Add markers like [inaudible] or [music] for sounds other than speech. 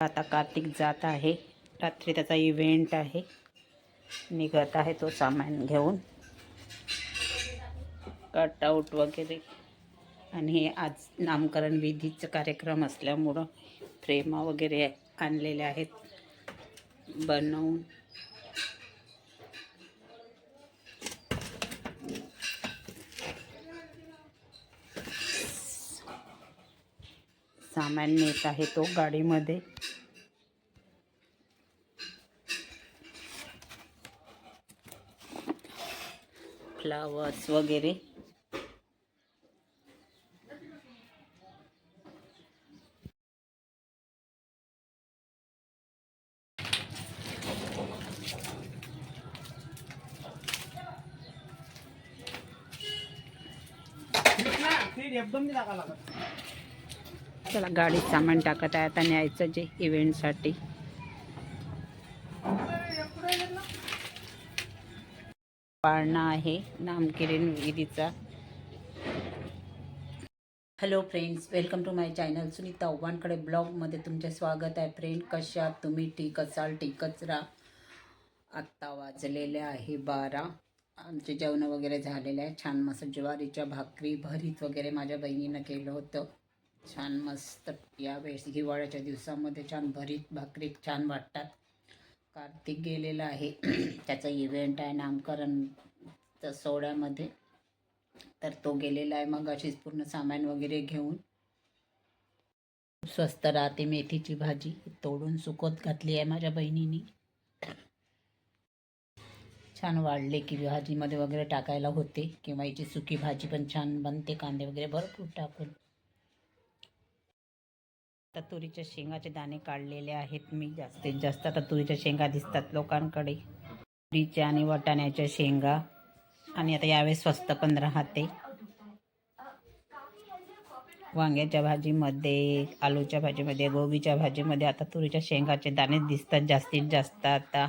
आता कार्तिक जात आहे. रात्री त्याचा इव्हेंट आहे. निघत आहे तो सामान घेऊन. कटआउट वगैरे. आणि हे आज नामकरण विधीचं कार्यक्रम असल्यामुळं फ्रेमा वगैरे आणलेल्या आहेत. बनवून. सामान नेत आहे तो गाडीमध्ये. फ्लावर्स वगैरे. चला गाडीत सामान टाकत आहे. आता न्यायचं जे इव्हेंटसाठी पाळणा आहे नामकिरीन विहिरीचा. Hello friends welcome to my channel Sunita ओवानकडे ब्लॉगमध्ये तुमचे स्वागत आहे. फ्रेंड कशा तुम्ही? ठीक असाल ठीकच राहा. आत्ता वाजलेले आहे बारा. आमचे जेवण वगैरे झालेले आहे. छान मस्त ज्वारीच्या भाकरी भरीत वगैरे माझ्या बहिणीनं केलं होतं. छान मस्त यावेळेस हिवाळ्याच्या दिवसामध्ये छान भरीत भाकरी छान वाटतात. कार्तिक गेलेला आहे. [clears throat] त्याचा इव्हेंट आहे नामकरण सोहळ्यामध्ये. तर तो गेलेला आहे मग अशीच पूर्ण सामान वगैरे घेऊन. स्वस्त राहते मेथीची भाजी. तोडून सुकत घातली आहे माझ्या बहिणीनी. छान वाढले की भाजीमध्ये वगैरे टाकायला होते. किंवा याची सुकी भाजी पण छान बनते. कांदे वगैरे भरपूर टाकून. आता तुरीच्या शेंगाचे दाणे काढलेले आहेत मी जास्तीत जास्त. आता तुरीच्या शेंगा दिसतात लोकांकडे. तुरीच्या आणि वाटाण्याच्या शेंगा. आणि आता यावेळेस स्वस्त पण राहते. वांग्याच्या भाजीमध्ये आलूच्या भाजीमध्ये गोबीच्या भाजीमध्ये आता तुरीच्या शेंगाचे दाणे दिसतात जास्तीत जास्त आता.